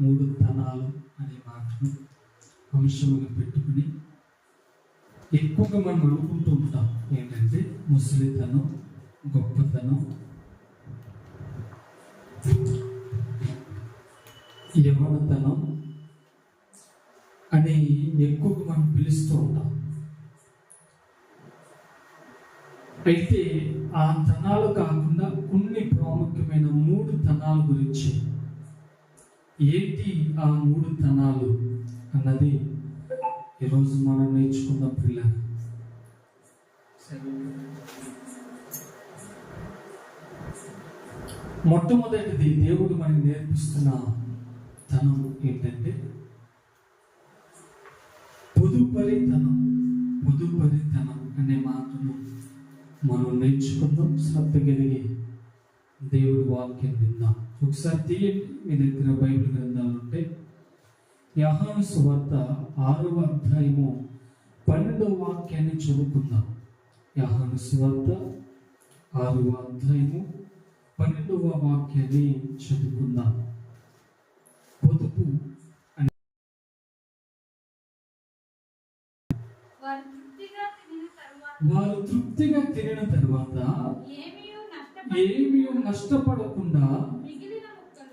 మూడు తనాలు అనే మాటను అంశముగా పెట్టుకుని ఎక్కువగా మనం అనుకుంటూ ఉంటాం. ఏంటంటే ముసలితనం గొప్పతనం. యవనతనం అని ఎక్కువగా మనం పిలుస్తూ ఉంటాం. అయితే ఆ తనాలు కాకుండా కొన్ని ప్రాముఖ్యమైన మూడు తనాల గురించి ఏంటి ఆ మూడు తనాలు అన్నది ఈరోజు మనం నేర్చుకున్న పిల్ల మొట్టమొదటిది దేవుడు మనకి నేర్పిస్తున్న తనం ఏంటంటే పొదుపరితనం పొదుపరితనం అనే మాటను మనం నేర్చుకుందాం శ్రద్ధ కలిగి దేవుడి వాక్యం విందాం. ఒకసారి తీయండి మీ దగ్గర బైబిల్ గ్రంథాలు ఉంటే. యహాను సువార్త ఆరవ అధ్యాయము పన్నెండవ వాక్యాన్ని చదువుకుందాం. యహాను సువార్త ఆరవ అధ్యాయము పన్నెండవ వాక్యాన్ని చదువుకుందాం. పొదుపు అని వారు తృప్తిగా తినిన తరువాత ఏమీ నష్టపడకుండా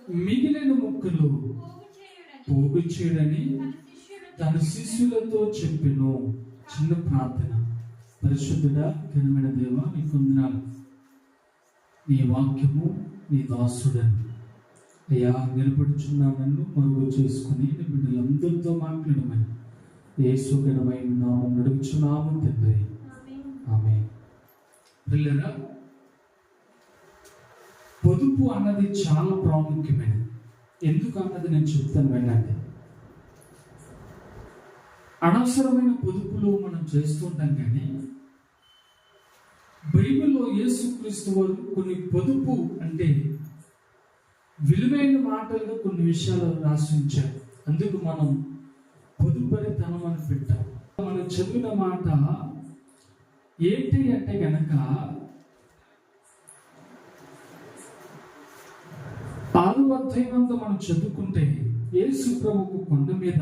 మిగిలిన ముక్కలు పోగు చేయుడని తన శిష్యులు తన శిష్యులతో చెప్పెను. చిన్న ప్రార్థన. పరిశుద్ధుడా ఘనమైన దేవ నీ కొందనాలు. నీ వాక్యము నీ దాసుడని. అయ్యా నిలబడుచున్నా నన్ను మరుగు చేసుకుని బిడ్డలందరితో మాట్లాడమని. యేసు ఘనమైన నామం నడుచున్నాము తండ్రి. ఆమె పిల్లరా పొదుపు అన్నది చాలా ప్రాముఖ్యమైనది. ఎందుకు అన్నది నేను చెప్తాను వెళ్ళండి అనవసరమైన పొదుపులు మనం చేస్తుంటాం కానీ బైబిల్లో యేసుక్రీస్తు వారు కొన్ని పొదుపు అంటే విలువైన మాటలుగా కొన్ని విషయాలు రాసి ఉంచారు అందుకు మనం పొదుపరితనం అని పెట్టాం మనం చదివిన మాట ఏంటి అంటే కనుక ఆరు మనం చదువుకుంటే యేసు ప్రభుకు కొండ మీద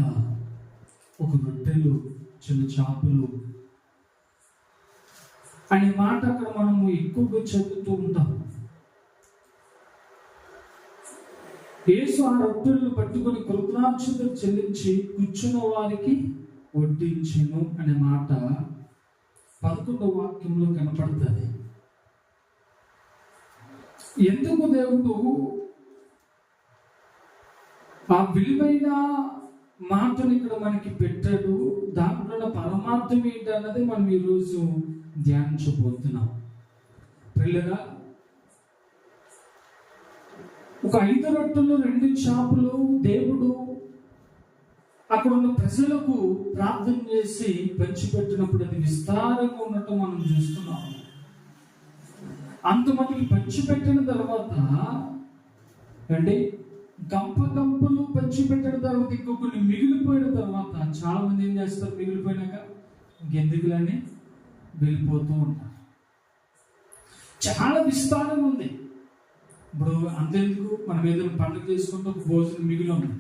ఒక రొట్టెలు చిన్న చాపలు. అనే మాట అక్కడ మనము ఎక్కువగా చదువుతూ ఉంటాం. యేసు ఆ రొట్టెలను పట్టుకొని కృతజ్ఞాచులు చెల్లించి కూర్చున్న వారికి వడ్డించను అనే మాట పదకొండవ వాక్యంలో కనపడుతుంది. ఎందుకు దేవుడు ఆ విలువైన మాటను ఇక్కడ మనకి పెట్టాడు. దాంట్లో పరమార్థం ఏంటి అన్నది మనం ఈరోజు ధ్యానించబోతున్నాం. పిల్లగా ఒక ఐదు రొట్టెలు రెండు చేపలు దేవుడు అక్కడ ఉన్న ప్రజలకు ప్రార్థన చేసి పంచిపెట్టినప్పుడు అది విస్తారంగా ఉన్నట్టు మనం చూస్తున్నాం. అంతమందికి పంచిపెట్టిన తర్వాత అంటే గంప గంపలు పంచిపెట్టిన తర్వాత ఇంకో కొన్ని మిగిలిపోయిన తర్వాత చాలా మంది ఏం చేస్తారు? మిగిలిపోయినాక ఇంకెందుకులని వెళ్ళిపోతూ ఉంటారు. చాలా విస్తారం ఉంది. ఇప్పుడు అంతెందుకు? మనం ఏదైనా పండుగ చేసుకుంటే ఒక భోజనం మిగిలి. ఉంది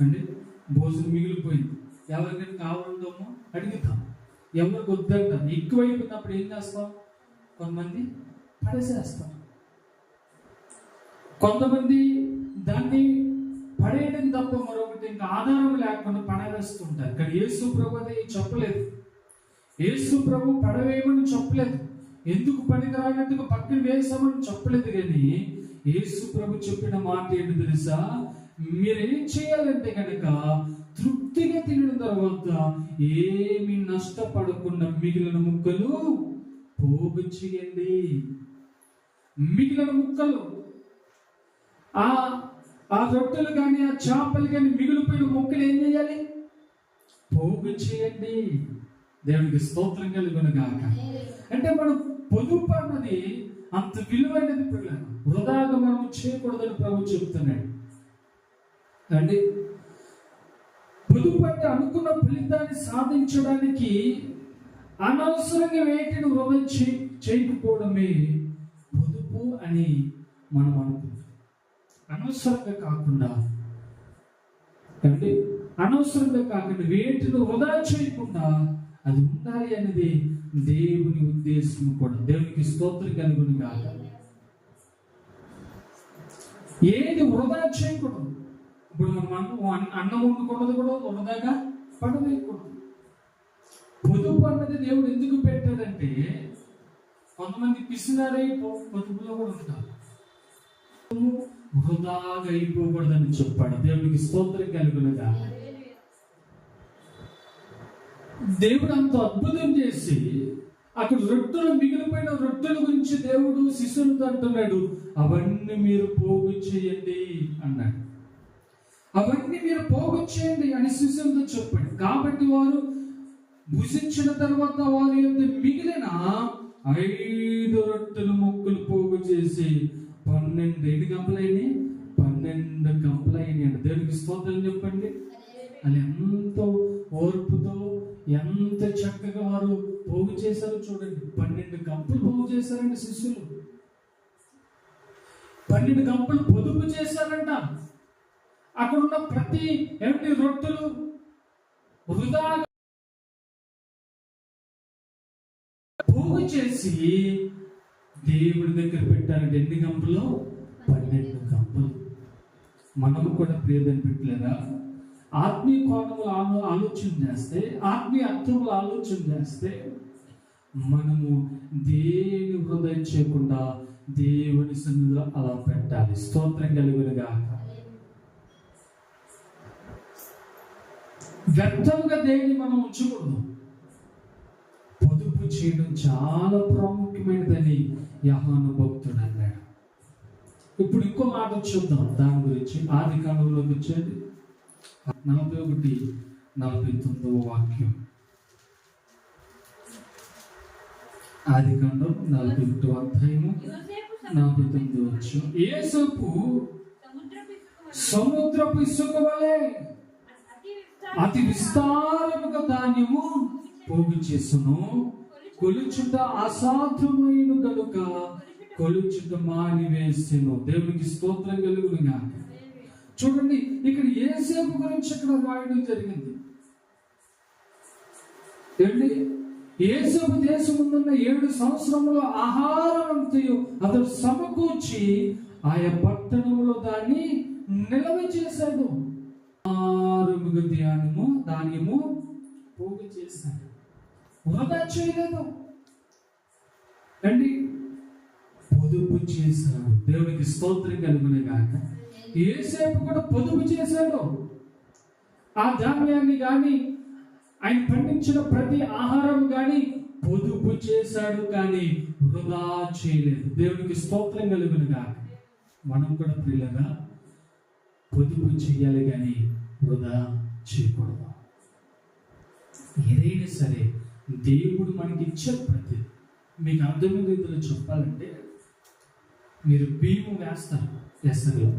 అండి? భోజనం మిగిలిపోయింది. ఎవరికైనా కావాలంటామో అడుగుతాం. ఎవరికి వద్దంటాం. ఎక్కువైపోయినప్పుడు ఏం చేస్తాం? కొంతమంది పడేసేస్తాం. కొంతమంది దాన్ని పడేయడం తప్ప మరొకటి ఇంకా ఆధారం లేకుండా పడవేస్తుంటారు. కానీ యేసు ప్రభు అది చెప్పలేదు. యేసు ప్రభు పడవేయమని చెప్పలేదు. ఎందుకు పనికిరానట్టుగా పక్కన వేసామని చెప్పలేదు కానీ యేసు ప్రభు చెప్పిన మాట ఏంటి తెలుసా? మీరేం చేయాలంటే కనుక తృప్తిగా తినిన తర్వాత ఏమి నష్టపడకుండా మిగిలిన ముక్కలు పోగు చేయండి. మిగిలిన ముక్కలు ఆ ఆ రొట్టెలు కానీ ఆ చేపలు కానీ మిగిలిపోయిన మొక్కలు ఏం చేయాలి? పోగు చేయండి. దేవునికి స్తోత్రం కలుగును గాక. అంటే మనం పొదుపు అన్నది అంత విలువైనది పిల్లలు. వృధాగా మనం చేయకూడదని ప్రభు చెబుతున్నాడు అండి పొదుపు అంటే అనుకున్న ఫలితాన్ని సాధించడానికి అనవసరంగా వేటిని వృధా చే- చేయకపోవడమే పొదుపు అని మనం అనుకుంటాం అనవసరంగా కాకుండా అంటే అనవసరంగా కాకుండా వేటిని వృధా చేయకుండా అది ఉండాలి అనేది దేవుని ఉద్దేశం కూడా. దేవునికి స్తోత్రం కలుగును కాక ఏది వృధా చేయకూడదు. ఇప్పుడు మనం అన్నం అన్నం వండుకున్నది కూడా వృధాగా పడవేయకూడదు. పొదుపు అన్నది దేవుడు ఎందుకు పెట్టాడంటే కొంతమంది పిసినారై పొదుపులో కూడా ఉంటారు. వృధాగా అయిపోకూడదని చెప్పాడు. దేవునికి స్తోత్రం కలుగునగా. దేవుడు అంత అద్భుతం చేసి అక్కడ రొట్టెలు మిగిలిపోయిన రొట్టెల గురించి దేవుడు శిష్యులతో అంటున్నాడు. అవన్నీ మీరు పోగు చేయండి అన్నాడు. అవన్నీ మీరు పోగు చేయండి అని శిష్యులతో చెప్పాడు. కాబట్టి వారు భుజించిన తర్వాత వారి యొక్క మిగిలిన ఐదు రొట్టెలు మొక్కులు పోగు చేసి పన్నెండు ఎన్ని గంపలైనవి పన్నెండు గంపలైనవి అండి. దేవునికి స్తోత్రం చెప్పండి. అది ఎంతో ఓర్పుతో ఎంత చక్కగా వారు పోగు చేశారో చూడండి. పన్నెండు కంపలు పోగు చేశారండి శిష్యులు. పన్నెండు కంపలు పొదుపు చేశారంట. అక్కడ ఉన్న ప్రతి ఏమిటి రొట్టెలు? వృధా పోగు చేసి దేవుడి దగ్గర పెట్టారంటే ఎన్ని గంపలు? పన్నెండు గంపలు. మనము కూడా ప్రియదని పెట్టలేదా ఆత్మీయ కోణములు ఆలో ఆలోచన చేస్తే ఆత్మీయ అర్థములు ఆలోచన చేస్తే మనము దేని హృదయం చేయకుండా దేవుని సన్నిధిలో అలా పెట్టాలి. స్తోత్రం కలిగినగా వ్యర్థంగా దేన్ని మనం ఉంచకూడదు. చేయడం చాలా ప్రాముఖ్యమైనదని యహాను భక్తుడు అన్నాడు. ఇప్పుడు ఇంకో మాట చూద్దాం. దాని గురించి ఆది కాలంలోకి వచ్చేది నలభై ఒకటి నలభై తొమ్మిదవ వాక్యం. ఆది కాండం నలభై ఒకటి అధ్యాయము నలభై తొమ్మిది వచ్చు ఏసపు సముద్రపు ఇసుక వలె అతి విస్తారముగా ధాన్యము పోగు చేసును. కొలుచుట అసాధ్యమైన కనుక కొలుచుట మానివేసెను. దేవునికి స్తోత్రం కలుగునుగా చూడండి ఇక్కడ ఏసేపు గురించి ఇక్కడ రాయడం జరిగింది. ఏంటి ఏసేపు దేశముందున్న ఏడు సంవత్సరములో ఆహారం అంతయు అతడు సమకూర్చి ఆయా పట్టణంలో దాన్ని నిలవ చేశాడు. ఆరుముగ ధ్యానము ధాన్యము పోగు చేశాడు. వృధా చేయలేదు అండి పొదుపు చేశాడు. దేవునికి స్తోత్రం కలుగునే కాక ఏసేపు కూడా పొదుపు చేశాడు. ఆ ధాన్యాన్ని కానీ ఆయన పండించిన ప్రతి ఆహారం కానీ పొదుపు చేశాడు కానీ వృధా చేయలేదు. దేవునికి స్తోత్రం కలుగును కాక మనం కూడా ప్రియులగా పొదుపు చేయాలి కానీ వృధా చేయకూడదు. ఏదైనా సరే దేవుడు మనకి ఇచ్చే ప్రతి మీకు అర్థమైన రీతిలో చెప్పాలంటే మీరు బియ్యం వేస్తారు ఎసరులో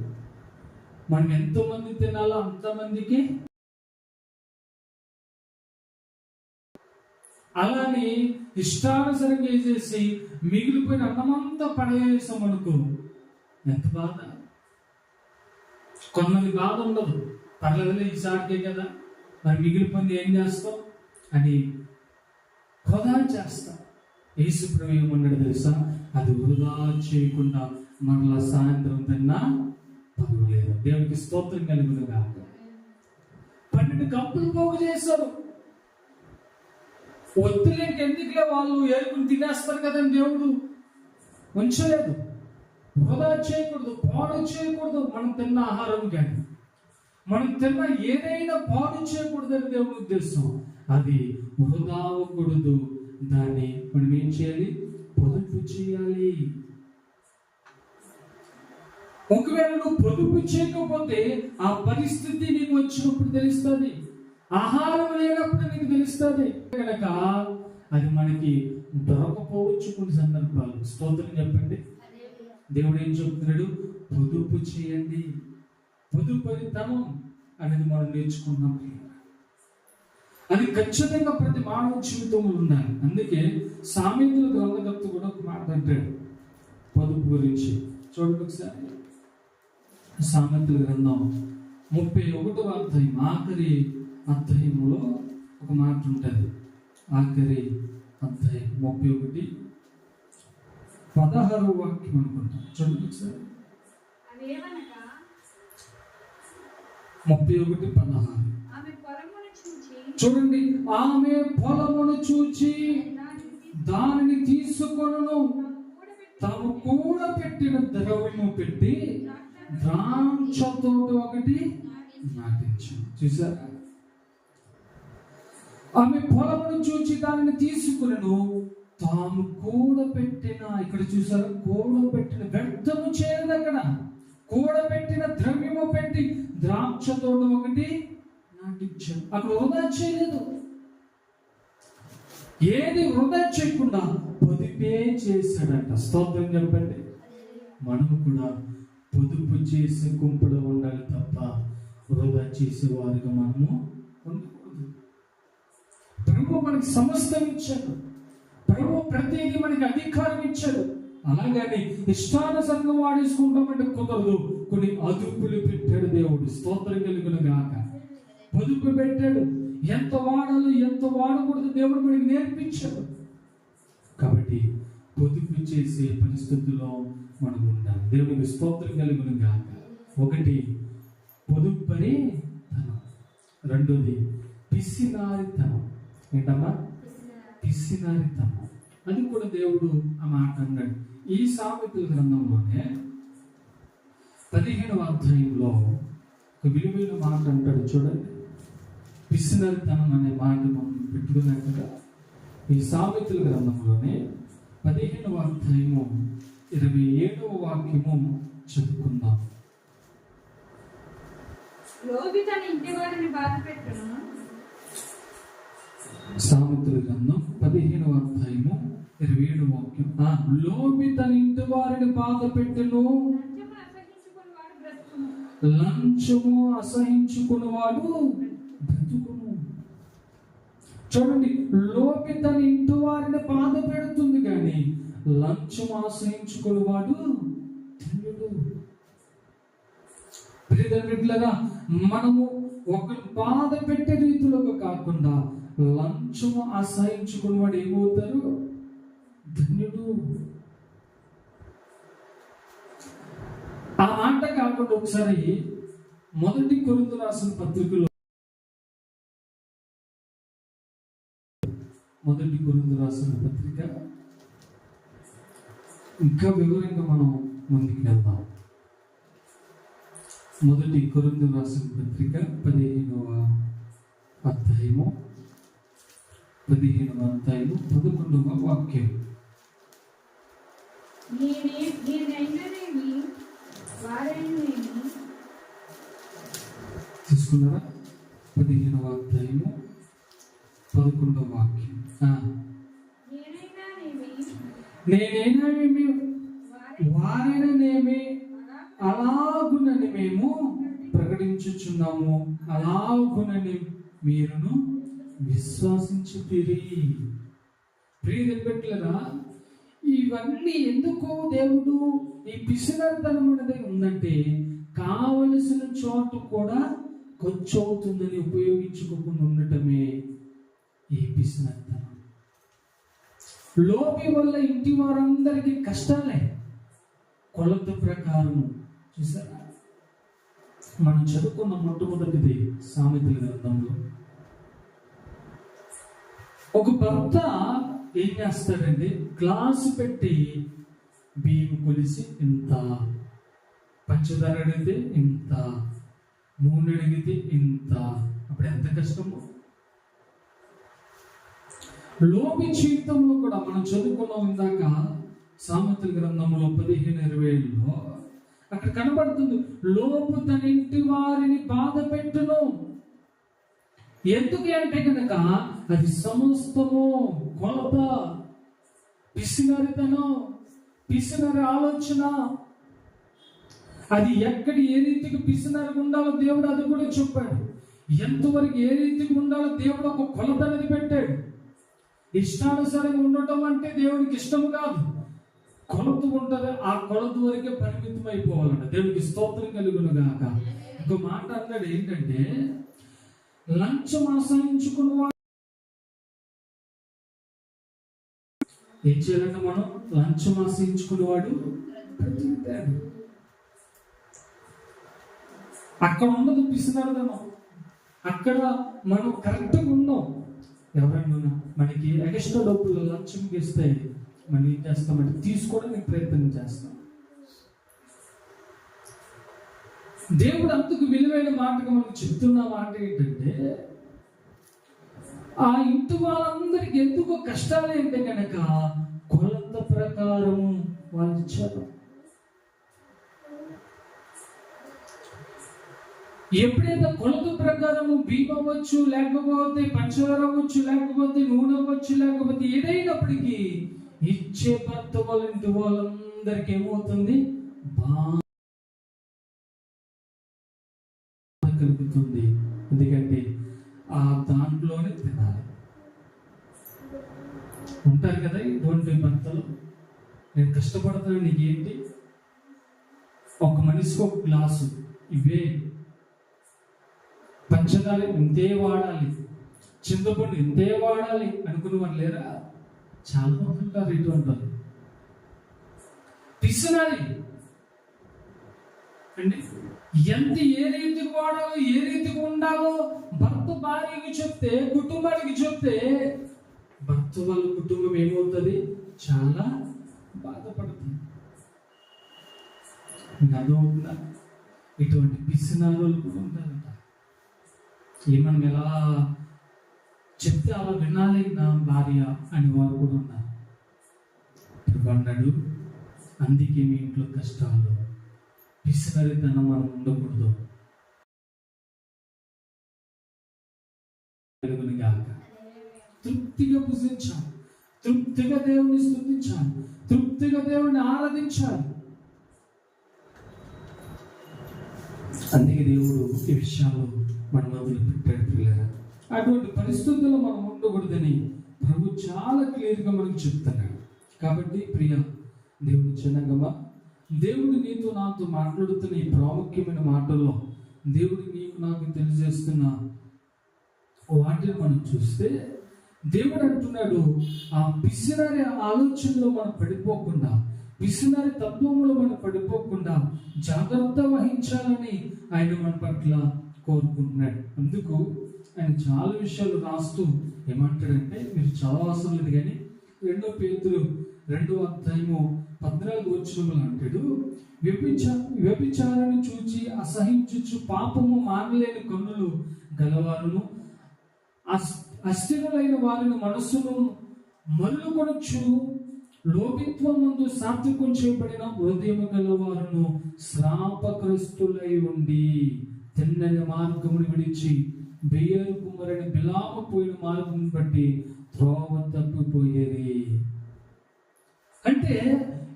మనం ఎంతమంది తినాలో అంతమందికి అలానే ఇష్టానుసరంగా చేసి మిగిలిపోయిన అన్నమంతా పడవేసాం అనుకో ఎంత బాధ? కొంతమంది బాధ ఉండదు. పర్లేదులే ఈసారికే కదా. మరి మిగిలిపోయింది ఏం చేస్తాం? అని వృధా చేస్తాం ప్రమేయం ఏమన్నాడు తెలుసా? అది వృధా చేయకుండా మరలా సాయంత్రం తిన్నా పర్వాలేదు. దేవునికి స్తోత్రం కలుగునుగా పన్నెండు కప్పులు పోగు చేశారు. ఒత్తిడికి ఎందుకులే వాళ్ళు ఏరుకుని తినేస్తారు కదండి దేవుడు? ఉంచలేదు. వృధా చేయకూడదు పాడు చేయకూడదు. మనం తిన్న ఆహారం కానీ మనం తిన్న ఏదైనా పాడు చేయకూడదని దేవుడు ఉద్దేశం అది వృధా అవ్వకూడదు దాన్ని మనం ఏం చేయాలి? పొదుపు చేయాలి. ఒకవేళ నువ్వు పొదుపు చేయకపోతే ఆ పరిస్థితి నీకు వచ్చినప్పుడు తెలుస్తుంది. ఆహారం లేనప్పుడు నీకు తెలుస్తుంది. కనుక అది మనకి దొరకపోవచ్చు కొన్ని సందర్భాలు. స్తోత్రం చెప్పండి. దేవుడు ఏం చెప్తున్నాడు? పొదుపు చేయండి. పొదుపరితనం అనేది మనం నేర్చుకున్నాం. అది ఖచ్చితంగా ప్రతి మానవ జీవితంలో ఉండాలి. అందుకే సామెతల గ్రంథకర్త కూడా ఒక మాట అంటాడు. పొదుపు గురించి. చూడండి ఒకసారి. సామెతల గ్రంథం ముప్పై ఒకటో అధ్యాయం ఆఖరి అధ్యాయంలో ఒక మాట ఉంటుంది. ఆఖరి అధ్యాయం ముప్పై ఒకటి. పదహారు వాక్యం అనుకుంటా. చూడండి ఒకసారి. ముప్పై ఒకటి పదహారు. చూడండి ఆమె పొలమును చూచి దానిని దానిని తీసుకొను తాము కూడా పెట్టిన ద్రవ్యము పెట్టి ద్రాక్ష తోట ఒకటి నాటించాను. చూసారా? ఆమె పొలమును చూచి దానిని తీసుకును తాము కూడబెట్టిన ఇక్కడ చూసారు? కూడబెట్టిన వ్యర్థము చేయదు అక్కడ. కూడబెట్టిన ద్రవ్యము పెట్టి ద్రాక్ష తోట ఒకటి అక్కడ వృధా చేయలేదు. ఏది వృధా చేయకుండా పొదుపే చేశాడంట. స్తోత్రం చెప్పండి. మనము కూడా పొదుపు చేసే గుంపులో ఉండాలి తప్ప వృధా చేసే వారిగా మనము ఉండకూడదు. ప్రభు మనకి సమస్తం ఇచ్చాడు. ప్రభు ప్రతిదీ మనకి అధికారం ఇచ్చాడు. అలాగని ఇష్టానుసంగా వాడేసుకుంటామంటే కుదరదు. కొన్ని అదుపులు పెట్టాడు దేవుడు. స్తోత్రం కలిగిన గాక. పొదుపు పెట్టాడు. ఎంత వాడాలో ఎంత వాడకూడదు దేవుడు మనకి నేర్పించాడు. కాబట్టి పొదుపు చేసే పరిస్థితుల్లో మనం ఉండాలి. దేవుడికి స్తోత్రం కలిగిన గాక. ఒకటి పొదుపరి తనం. రెండోది పిసినారితనం ఏంటమ్మా? పిసినారితనం అది కూడా దేవుడు ఆ మాట అన్నాడు. ఈ సామెతల గ్రంథంలోనే పదిహేనవ అధ్యాయంలో ఒక విలువైన మాట అంటాడు చూడండి. పిసినరితనం అనే మాట మనం పెట్టుకున్నట్టుగా ఈ సామెతల గ్రంథంలోనే పదిహేనవ అధ్యాయము ఇరవై ఏడవ వాక్యము చదువుకుందాం లోబి తన ఇంటి వారిని బాధ పెట్టును. సామెతల గ్రంథం పదిహేనవ అధ్యాయము ఇరవై ఏడవ వాక్యం. లోబి తన ఇంటి వారిని బాధ పెట్టును. లంచము అసహించుకున్నవాడు బ్రతుకును. చూడండి లోకి తన ఇంటి వారిని బాధ పెడుతుంది కానీ లంచం ఆశ్రయించుకునేవాడు ధన్యుడు ప్రియదమిట్లుగా మనము ఒక బాధ పెట్టే రీతిలోకి కాకుండా లంచము అసహించుకునేవాడు ఏమవుతారు? ధన్యుడు. ఆ మాట కాకుండా ఒకసారి మొదటి కొరింథు రాసిన పత్రికలో మొదటి కొరింథు రాసిన పత్రిక. ఇంకా వివరంగా మనం ముందుకు వెళ్దాం. మొదటి కొరింథు రాసిన పత్రిక పదిహేనవ అధ్యాయము పదిహేనవ అధ్యాయము పదకొండవ వాక్యం. తీసుకున్నారా పదిహేనవ అధ్యాయము పదకొండవ వాక్యం. నేనైనానేమి? నేనేనేమి అలాగునని మేము ప్రకటించుచున్నాము. అలాగునని మీరును విశ్వాసించి ప్రియ పెట్టలేరా ఇవన్నీ ఎందుకు దేవుడు ఈ పిసినర్థనం అనేది ఉందంటే కావలసిన చోటు కూడా ఖర్చు అవుతుందని ఉపయోగించుకోకుండా ఉండటమే ఈ పిసినర్థనం లోపి వల్ల ఇంటి వారందరికీ కష్టాలే. కొలత ప్రకారం చూసారా? మనం చదువుకున్న మొట్టమొదటిది సామెతల గ్రంథంలో. ఒక భర్త ఏం చేస్తాడండి? గ్లాసు పెట్టి బియ్యం కొలిసి ఇంత పంచదార అడిగితే ఇంత నూనె అడిగితే ఇంత అప్పుడు ఎంత కష్టమో? లోపి జీవితంలో కూడా మనం చదువుకున్నాం ఇందాక సామెతల గ్రంథంలో పదిహేను ఇరవై ఏళ్ళలో అక్కడ కనబడుతుంది లోపు తన ఇంటి వారిని బాధ పెట్టును. ఎందుకు అంటే కనుక అది సమస్తము కొలత పిసినరితనం పిసినరి ఆలోచన. అది ఎక్కడి ఏ రీతికి పిసినరి ఉండాలో దేవుడు అది కూడా చెప్పాడు. ఎంతవరకు ఏ రీతికి ఉండాలో దేవుడు ఒక కొలత అనేది పెట్టాడు. ఇష్టానుసారంగా ఉండటం అంటే దేవునికి ఇష్టం కాదు. కొలత ఉంటుంది ఆ కొలత వరకే పరిమితం అయిపోవాలంట దేవునికి స్తోత్రం కలుగును గాక. ఒక మాట అన్నాడు ఏంటంటే లంచం ఆశ్రయించుకున్న ఏం చేయాలంటే మనం? లంచం ఆశ్రయించుకునేవాడు బ్రతుకుతాడు అక్కడ ఉన్నది పిసినారుదనం అక్కడ మనం కరెక్ట్గా ఉన్నాం. ఎవరైనా మనకి ఎక్స్ట్రా డబ్బులు లంచం ఇస్తే మనం ఏం చేస్తామంటే తీసుకోవడానికి ప్రయత్నం చేస్తాం. దేవుడు అంతకు విలువైన మాటగా మనం చెప్తున్న మాట ఏంటంటే ఆ ఇంటి వాళ్ళందరికీ ఎందుకో కష్టాలు ఏంటి కనుక కొలత ప్రకారం వాళ్ళు ఇచ్చారు. ఎప్పుడైతే కొలత ప్రకారము బియ్యం అవ్వచ్చు లేకపోతే పంచదార అవ్వచ్చు లేకపోతే నూనె అవ్వచ్చు లేకపోతే ఏదైనప్పటికీ ఇచ్చే భర్త వాళ్ళ ఇంటి వాళ్ళందరికీ ఏమవుతుంది? కలుగుతుంది. ఎందుకంటే ఆ దాంట్లోనే తినాలి. ఉంటారు కదా ఇటువంటి భర్తలు నేను కష్టపడతాను నీకేంటి? ఒక మనిషికి ఒక గ్లాసు ఇవే పంచదార ఇంతే వాడాలి. చింతపండు ఇంతే వాడాలి అనుకునేవారు వాళ్ళు లేరా? చాలా ఉంటారు ఇటువంటి వాళ్ళు పిసినాలి అండి ఎంత ఏ రీతికి వాడాలో ఏ రీతికి ఉండాలో భర్త భార్యకి చెప్తే కుటుంబానికి చెప్తే భర్త వాళ్ళ కుటుంబం ఏమవుతుంది? చాలా బాధపడుతుంది. ఇంకా అదవుతుందా ఇటువంటి పిసినాలు కూడా ఉంటారు ఏ మనం ఎలా చెప్తే అలా వినాలి నా భార్య అని వారు కూడా ఉన్నారు. అన్నాడు అందుకే మీ ఇంట్లో కష్టాలు పిసినరితనం మనం ఉండకూడదు. తృప్తిగా పూజించాలి. తృప్తిగా దేవుని స్థుతించాలి తృప్తిగా దేవుని ఆరాధించాలి. అందుకే దేవుడు ఈ విషయాలు మనం మొదలు పెట్టాడు అటువంటి పరిస్థితుల్లో మనం ఉండకూడదని ప్రభు చాలా క్లియర్గా మనకు చెప్తున్నాడు. కాబట్టి ప్రియ దేవుని చిన్నగమా దేవుడు నీతో నాతో మాట్లాడుతున్న ఈ ప్రాముఖ్యమైన మాటల్లో దేవుడు నీకు నాకు తెలియజేస్తున్న వాటిని మనం చూస్తే దేవుడు అంటున్నాడు ఆ పిసినారి ఆలోచనలో మనం పడిపోకుండా పిసినారి తత్వంలో మనం పడిపోకుండా జాగ్రత్త వహించాలని ఆయన మన పట్ల కోరుకుంటున్నాడు. అందుకు ఆయన చాలా విషయాలు రాస్తూ ఏమంటాడంటే మీరు చదవాల్సిన లేదు కానీ రెండో పేతులు రెండో అధ్యాయము పద్నాలుగు వచ్చినములు అంటాడు వ్యభిచ వ్యభిచారాన్ని చూచి అసహించుచు పాపము మానలేని కన్నులు గలవారును అస్- అస్థిరులైన వారిని మనస్సును మరులుకొనొచ్చు లోభిత్వం ముందు సాత్వికం చేయబడిన హృదయము గలవారును శ్రాపగ్రస్తులై ఉండి. తిన్నని మార్గమును విడిచి బెయ్యరు కుమ్మరని బిలామ పోయిన మార్గం బట్టి త్రోవ తప్పిపోయేది. అంటే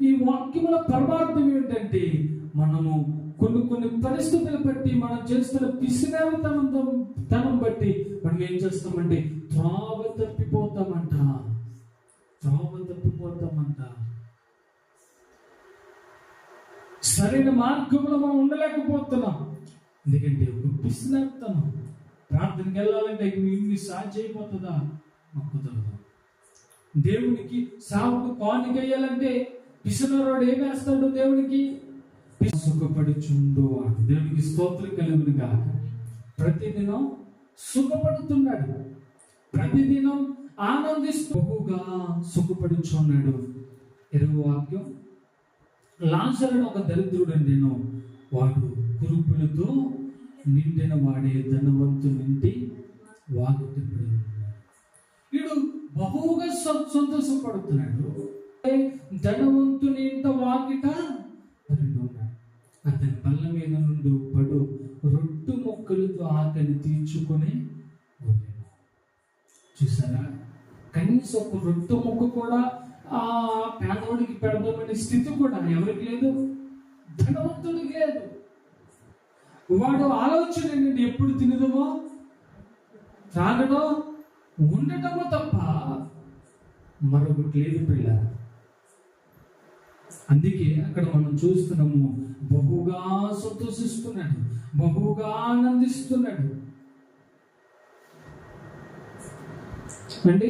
ఈ వాక్యముల పరమార్థం ఏంటంటే మనము కొన్ని కొన్ని పరిస్థితులు బట్టి మనం చేస్తున్న పిసినతనంతో తనం బట్టి మనం ఏం చేస్తామంటే త్రోవ తప్పిపోతామంట. త్రోవ తప్పిపోతామంట. సరైన మార్గంలో మనం ఉండలేకపోతున్నాం. ఎందుకంటే ఒక పిసినతనం ప్రార్థనకి వెళ్ళాలంటే ఇన్ని సాధ్య అయిపోతుందా? మాకు కుదరదు. దేవునికి సాగుకు కానుక వేయాలంటే పిసినరోడు ఏం వేస్తాడు దేవునికి? సుఖపడుచుండు అని దేవునికి స్తోత్రం కలుగును కాక ప్రతిదినం సుఖపడుతున్నాడు. ప్రతిదినం ఆనందిస్తూ బహుగా సుఖపడుచున్నాడు. ఇరవై వాక్యం లాజరుడు ఒక దరిద్రుడు నేను వాడు. కురుపులతో నిండిన వాడే ధనవంతునింటి వాగుతుడు వీడు బహుగా సంతోషపడుతున్నాడు. ధనవంతుని ఇంత వాకిట అతని బల్ల మీద నుండి పడు రొట్టు మొక్కలతో ఆకలి తీర్చుకొని చూసారా? కనీసం ఒక రొట్టె ముక్క కూడా ఆ పేదవాడికి పెడదామనే స్థితి కూడా ఎవరికి లేదు. ధనవంతుడికి లేదు. వాడు ఆలోచన ఏంటంటే ఎప్పుడు తినదమో త్రాగడో ఉండటమో తప్ప మరొకటి లేదు పిల్ల. అందుకే అక్కడ మనం చూస్తున్నాము బహుగా సంతోషిస్తున్నాడు బహుగా ఆనందిస్తున్నాడు. అంటే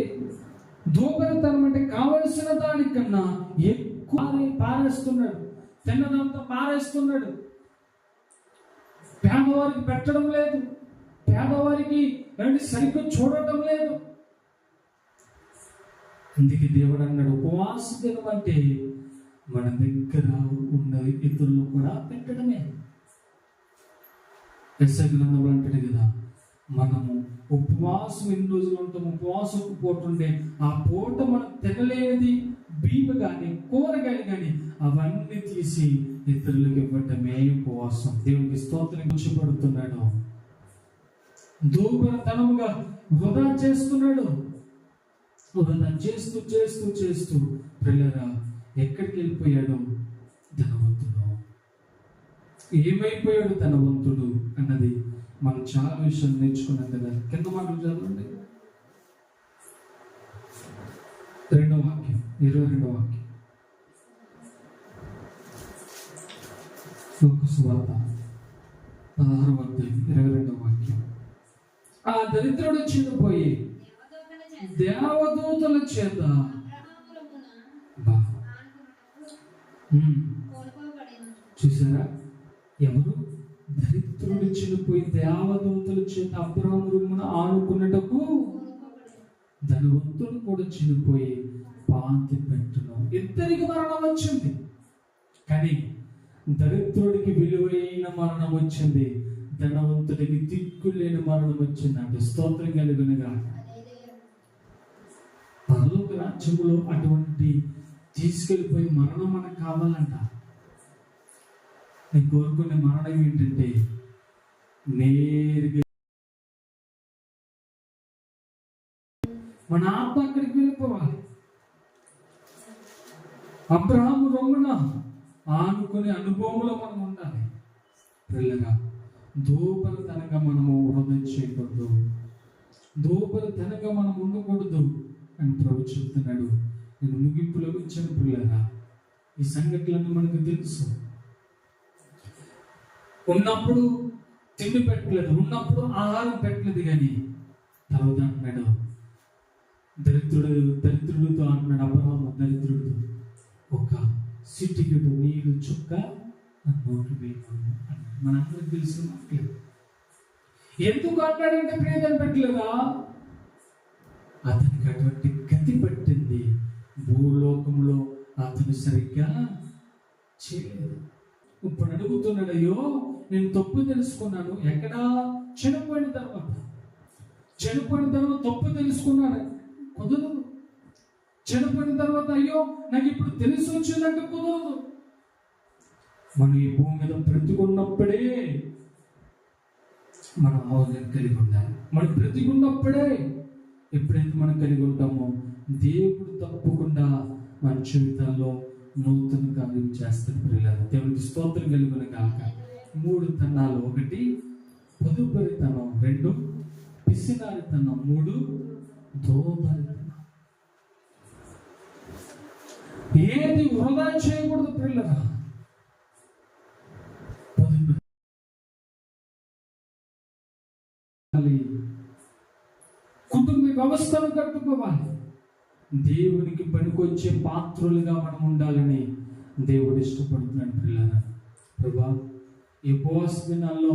దూపరతనం అంటే కావలసిన దానికన్నా ఎక్కువ పారేస్తున్నాడు. తిన్నదంతా పారేస్తున్నాడు. పేదవారికి పెట్టడం లేదు. పేదవారికి ఏమంటే సరిగ్గా చూడటం లేదు. అందుకే దేవుడు అన్నాడు ఉపవాస దినం అంటే మన దగ్గర ఉన్న ఇతరులు కూడా పెట్టడమే. ఎస్ఐ గ్రంథంలో అంటాడు కదా మనము ఉపవాసం ఎన్ని రోజులు ఉంటాం? ఉపవాసం ఒక పూట ఉండే ఆ పూట మనం తినలేనిది బియ్యం కానీ కూరగాయలు కానీ అవన్నీ తీసి ఇతరులకు ఇవ్వటమే ఉపవాసం దేవునికి స్తోత్రం కూర్చోబడుతున్నాడు. దూపరతనముగా వృధా చేస్తున్నాడు. వృధా చేస్తూ చేస్తూ చేస్తూ పిల్లరా ఎక్కడికి వెళ్ళిపోయాడు? ధనవంతుడు ఏమైపోయాడు ధనవంతుడు అన్నది మనం చాలా విషయాలు నేర్చుకున్నాం కదా. కింద మాటలు చదవండి. రెండో వాక్యం ఇరవై రెండో వాక్యం. సువార్త. పదహారు అధ్యాయం ఇరవై రెండవ వాక్యం. ఆ దరిద్రుడు చనిపోయి దేవదూతల చేత బా. చూసారా? ఎవరు? దరిద్రుడు చనిపోయి దేవదూతల చేత అబ్రాహ్మణ ఆనుకున్నటకు ధనవంతుడు కూడా చనిపోయి పాతి పెట్టును. ఇద్దరికి మరణం వచ్చింది. కానీ దరిద్రుడికి విలువైన మరణం వచ్చింది. ధనవంతుడికి దిక్కులేని మరణం వచ్చింది. అంటే స్తోత్రం కలుగునగా. పరలోక రాజ్యంలో అటువంటి తీసుకెళ్ళిపోయి మరణం మనకు కావాలంట. నేను కోరుకునే మరణం ఏంటంటే నేరుగా మన ఆత్మ అక్కడికి వెళ్ళిపోవాలి. అబ్రహాము రొమ్మున ఆనుకునే అనుభవంలో మనం ఉండాలి. పిల్లగా దూపరితనంగా మనము హృదయం చేయకూడదు. దూపరితనంగా మనం ఉండకూడదు అని ప్రభు చెప్తున్నాడు. నేను ముగింపులో ఇచ్చాను పిల్లగా. ఈ సంఘటనలను మనకు తెలుసు. ఉన్నప్పుడు తిండి పెట్టలేదు ఉన్నప్పుడు ఆహారం పెట్టలేదు కానీ తర్వాత అంటున్నాడు. దరిద్రుడు దరిద్రుడితో అంటున్నాడు అబ్రహాము దరిద్రుడితో ఒక సిటికుడు నీరు చుక్క నా నోటి వేయమను మనందరికి తెలిసిన మాటలు ఎందుకు అన్నాడంటే ప్రేదన పెట్టలేదా? అతనికి అటువంటి గతి పట్టింది. భూలోకంలో అతను సరిగ్గా చేయలేదు. ఇప్పుడు అడుగుతున్నాడు అయ్యో నేను తప్పు తెలుసుకున్నాను. ఎక్కడా? చనిపోయిన తర్వాత. చనిపోయిన తర్వాత తప్పు తెలుసుకున్నాను కుదరదు. చనిపోయిన తర్వాత అయ్యో నాకు ఇప్పుడు తెలిసి వచ్చిందంటే కుదరదు. మనం ఈ భూమి మీద బ్రతికున్నప్పుడే మనం ఆలోచన కలిగి ఉండాలి. మనం బ్రతికున్నప్పుడే ఎప్పుడైతే మనం కలిగి ఉంటామో దేవుడు తప్పకుండా మన జీవితాల్లో నూతన కార్యం చేస్తాడు పిల్లలు దేవుడికి స్తోత్రం కలిగిన కాక మూడు తనాలు ఒకటి పొదుపరితనం రెండు పిసినారితనం మూడు దోపరితనం ఏది వృధా చేయకూడదు పిల్లగా కుటుంబ వ్యవస్థను కట్టుకోవాలి. దేవునికి పనికొచ్చే పాత్రులుగా మనం ఉండాలని దేవుడు ఇష్టపడుతున్నాడు పిల్లల ప్రభా ఈ ఉపవాస దినాల్లో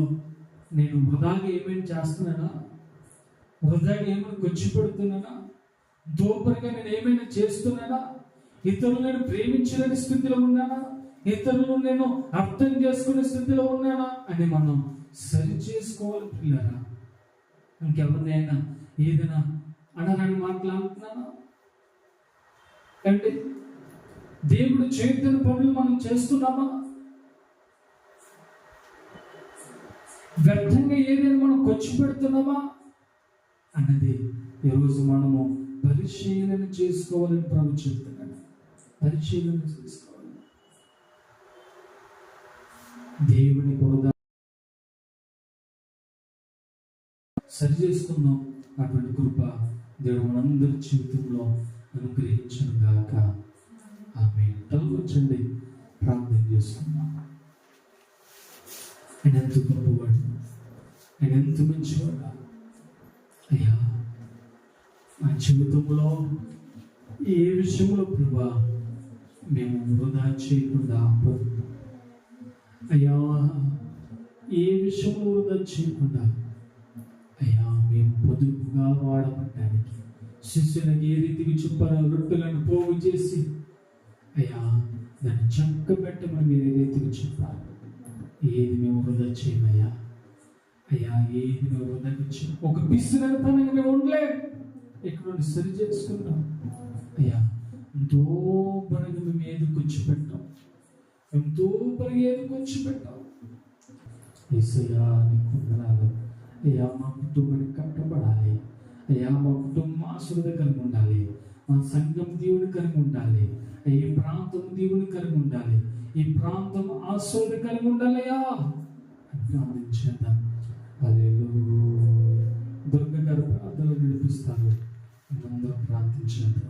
నేను వృధాగా ఏమేమి చేస్తున్నానా? వృధాగా ఏమైనా గుచ్చి పెడుతున్నానా? దూపరిగా నేను ఏమైనా చేస్తున్నానా? ఇతరులు నేను ప్రేమించలేని స్థితిలో ఉన్నానా? ఇతరులు నేను అర్థం చేసుకునే స్థితిలో ఉన్నానా? అని మనం సరి చేసుకోవాలి పిల్లరా. ఇంకెవరినైనా ఏదైనా అనరాని మాట్లాడుతున్నానా అంటే దేవుడు చేతుల పనులు మనం చేస్తున్నామా? వ్యర్థంగా ఏదైనా మనం ఖర్చు పెడుతున్నామా? అన్నది ఈరోజు మనము పరిశీలన చేసుకోవాలని ప్రభు చెప్తున్నాడు. పరిశీలన చేసుకోవాలి. దేవుని హృదయ సరి చేసుకుందాం. అటువంటి కృప దేవుడు మనందరి జీవితంలో అనుగ్రహించను గాక. ఆమె తలవచ్చండి ప్రార్థన చేసుకున్నాం ఆయన ఎంత గొప్పవాడు ఆయన ఎంత మంచివాడు అయ్యా మా జీవితంలో ఏ విషయంలో ప్రభా మేము వృధా చేయకుండా అయ్యా ఏ విషయంలో వృధా చేయకుండా అయ్యా మేము పొదుపుగా వాడబడ్డానికి శిష్యులకు ఏ రీతికి చెప్పారో రొట్టెలను పోగు చేసి అయ్యా దాన్ని చక్కబెట్టమని మీరు ఏ రీతికి చెప్పారు ఏది మేము వృధా చేయమయ్యా? అయ్యా ఏది మేము వృధా ఒక పిసిరతనంగా మేము ఉండలేము ఇక్కడ నుండి సరి చేసుకున్నాం అయ్యా ఎంతో పనిగా మేము ఏది పెట్టాం ఎంతో పని ఏది పెట్టాం ఏసయ్యా నీకు వందనాలు అయ్యా మా కుటుంబాన్ని కట్టబడాలి. అయ్యా మా కుటుంబం ఆశీర్వదకరంగా ఉండాలి. మా సంఘం దేవుని కలిగి ఉండాలి. ఈ ప్రాంతం దేవుని కలిగి ఉండాలి. ఈ ప్రాంతం ఆశీర్వదకరంగా ఉండాలయ్యా ప్రార్థించేద్దాం. అదే దుర్గ గారు ప్రార్థనలు నడిపిస్తారు. అందరం ప్రార్థించేద్దాం.